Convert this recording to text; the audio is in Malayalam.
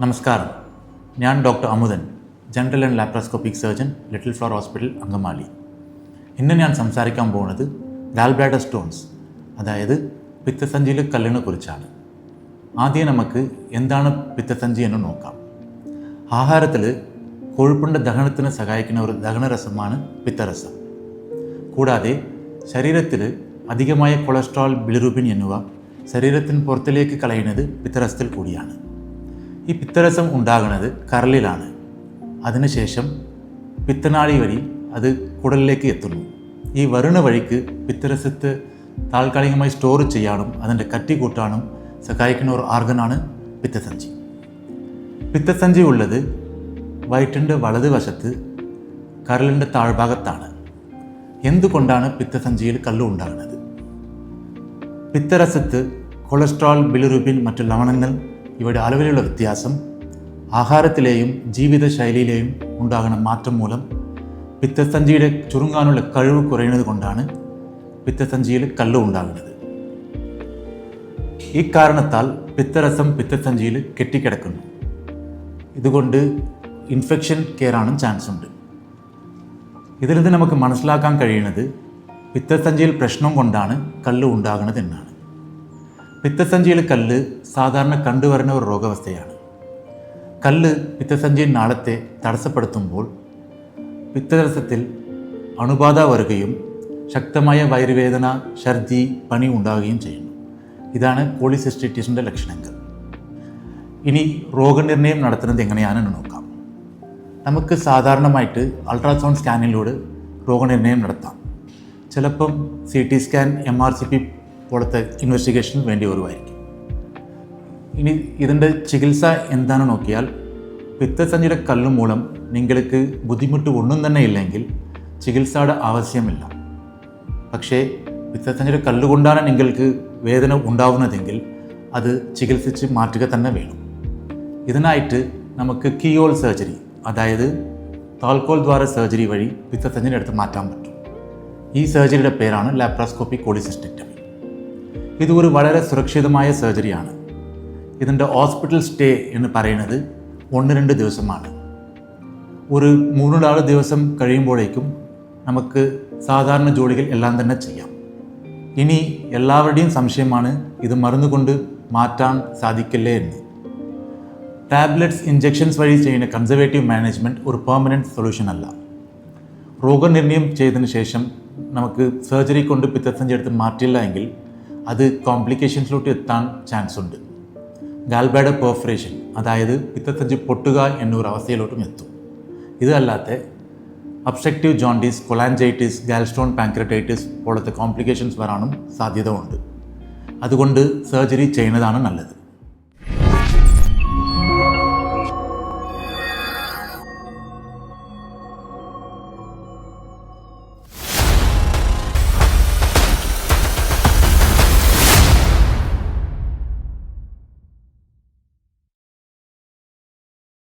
നമസ്കാരം. ഞാൻ doctor Amudhan general and laparoscopic surgeon little flower hospital Angamaly. ഇന്ന് ഞാൻ സംസാരിക്കാൻ പോകുന്നത് ഗാൽബ്ലാഡർ സ്റ്റോൺസ് അതായത് പിത്തസഞ്ചിയിലെ കല്ലിനെ കുറിച്ചാണ്. ആദ്യം നമുക്ക് എന്താണ് പിത്തസഞ്ചി എന്ന് നോക്കാം. ആഹാരത്തിൽ കൊഴുപ്പിന്റെ ദഹനത്തിന് സഹായിക്കുന്ന ഒരു ദഹനരസമാണ് പിത്തരസം. കൂടാതെ ശരീരത്തിൽ അധികമായ കൊളസ്ട്രോൾ ബിലിറുബിൻ എന്നിവ ശരീരത്തിന് പുറത്തിലേക്ക് കളയുന്നത് പിത്തരസത്തിൽ കൂടിയാണ്. ഈ പിത്തരസം ഉണ്ടാകുന്നത് കരളിലാണ്. അതിനുശേഷം പിത്തനാളി വഴി അത് കുടലിലേക്ക് എത്തുന്നു. ഈ വരുണ വഴിക്ക് പിത്തരസത്ത് താൽക്കാലികമായി സ്റ്റോർ ചെയ്യാനും അതിന്റെ കട്ടി കൂട്ടാനും സഹായിക്കുന്ന ഒരു ആർഗനാണ് പിത്തസഞ്ചി. പിത്തസഞ്ചി ഉള്ളത് വയറ്റിന്റെ വലതുവശത്ത് കരളിന്റെ താഴ്ഭാഗത്താണ്. എന്തുകൊണ്ടാണ് പിത്തസഞ്ചിയിൽ കല്ല് ഉണ്ടാകുന്നത്? പിത്തരസത്ത് കൊളസ്ട്രോൾ ബിലിറുബിൻ മറ്റു ലവണങ്ങൾ ഇവയുടെ അളവിലുള്ള വ്യത്യാസം ആഹാരത്തിലെയും ജീവിതശൈലിയിലെയും ഉണ്ടാകുന്ന മാറ്റം മൂലം പിത്തസഞ്ചിയുടെ ചുരുങ്ങാനുള്ള കഴിവ് കുറയുന്നത് കൊണ്ടാണ് പിത്തസഞ്ചിയിൽ കല്ല് ഉണ്ടാകുന്നത്. ഈ കാരണത്താൽ പിത്തരസം പിത്തസഞ്ചിയിൽ കെട്ടിക്കിടക്കുന്നു. ഇതുകൊണ്ട് ഇൻഫെക്ഷൻ കയറാനും ചാൻസ് ഉണ്ട് ഇതിൽ നിന്ന് നമുക്ക് മനസ്സിലാക്കാൻ കഴിയുന്നത് പിത്തസഞ്ചിയിൽ പ്രശ്നം കൊണ്ടാണ് കല്ല് ഉണ്ടാകുന്നത് എന്നാണ്. പിത്തസഞ്ചിയിൽ കല്ല് സാധാരണ കണ്ടുവരുന്ന ഒരു രോഗാവസ്ഥയാണ്. കല്ല് പിത്തസഞ്ചിയിൽ നാളത്തെ തടസ്സപ്പെടുത്തുമ്പോൾ പിത്തരസത്തിൽ അണുബാധ വരുകയും ശക്തമായ വയറുവേദന ഛർദി പണി ഉണ്ടാവുകയും ചെയ്യുന്നു. ഇതാണ് പോളിസിസ്റ്റിറ്റീസിന്റെ ലക്ഷണങ്ങൾ. ഇനി രോഗനിർണയം നടത്തുന്നത് എങ്ങനെയാണെന്ന് നോക്കാം. നമുക്ക് സാധാരണമായിട്ട് അൾട്രാസൗണ്ട് സ്കാനിലൂടെ രോഗനിർണയം നടത്താം. ചിലപ്പം C T scan M R C P പോലത്തെ ഇൻവെസ്റ്റിഗേഷൻ വേണ്ടി വരുമായിരിക്കും ഇനി ഇതിന്റെ ചികിത്സ എന്താണെന്ന് നോക്കിയാൽ പിത്തസഞ്ചിയുടെ കല്ല് മൂലം നിങ്ങൾക്ക് ബുദ്ധിമുട്ട് ഒന്നും തന്നെ ഇല്ലെങ്കിൽ ചികിത്സയുടെ ആവശ്യമില്ല. പക്ഷേ പിത്തസഞ്ചിയുടെ കല്ല് കൊണ്ടാണ് നിങ്ങൾക്ക് വേദന ഉണ്ടാവുന്നതെങ്കിൽ അത് ചികിത്സിച്ച് മാറ്റുക തന്നെ വേണം. ഇതിനായിട്ട് നമുക്ക് കിയോൾ സർജറി അതായത് താൽക്കോൽ ദ്വാര സർജറി വഴി പിത്തസഞ്ചിനെ എടുത്ത് മാറ്റാൻ പറ്റും. ഈ സർജറിയുടെ പേരാണ് ലാപ്രോസ്കോപ്പിക് കോളിസിസ്റ്റക്ടമി ഇത് ഒരു വളരെ സുരക്ഷിതമായ സർജറിയാണ്. ഇതിന്റെ ഹോസ്പിറ്റൽ സ്റ്റേ എന്ന് പറയുന്നത് ഒന്ന് രണ്ട് ദിവസമാണ്. ഒരു മൂന്ന് നാല് ദിവസം കഴിയുമ്പോഴേക്കും നമുക്ക് സാധാരണ ജോലികൾ എല്ലാം തന്നെ ചെയ്യാം. ഇനി എല്ലാവരുടെയും സംശയമാണ് ഇത് മരുന്ന് കൊണ്ട് മാറ്റാൻ സാധിക്കില്ലേ എന്ന്. ടാബ്ലറ്റ്സ് ഇഞ്ചെക്ഷൻസ് വഴി ചെയ്യുന്ന കൺസർവേറ്റീവ് മാനേജ്മെന്റ് ഒരു പെർമനന്റ് സൊല്യൂഷൻ അല്ല. രോഗനിർണയം ചെയ്തതിന് ശേഷം നമുക്ക് സർജറി കൊണ്ട് പിത്തസഞ്ചി എടുത്ത് മാറ്റില്ല എങ്കിൽ അത് കോംപ്ലിക്കേഷൻസിലോട്ട് എത്താൻ ചാൻസ് ഉണ്ട്. ഗാൽബേഡ പെർഫറേഷൻ അതായത് പിത്തത്തഞ്ച് പൊട്ടുക എന്നൊരു അവസ്ഥയിലോട്ടും എത്തും. ഇതല്ലാത്ത അബ്സ്ട്രക്റ്റീവ് ജോണ്ടീസ് കൊലാൻജൈറ്റിസ് ഗാൽസ്റ്റോൺ പാൻക്രറ്റൈറ്റിസ് പോലത്തെ കോംപ്ലിക്കേഷൻസ് വരാനും സാധ്യത ഉണ്ട് അതുകൊണ്ട് സർജറി ചെയ്യുന്നതാണ് നല്ലത്.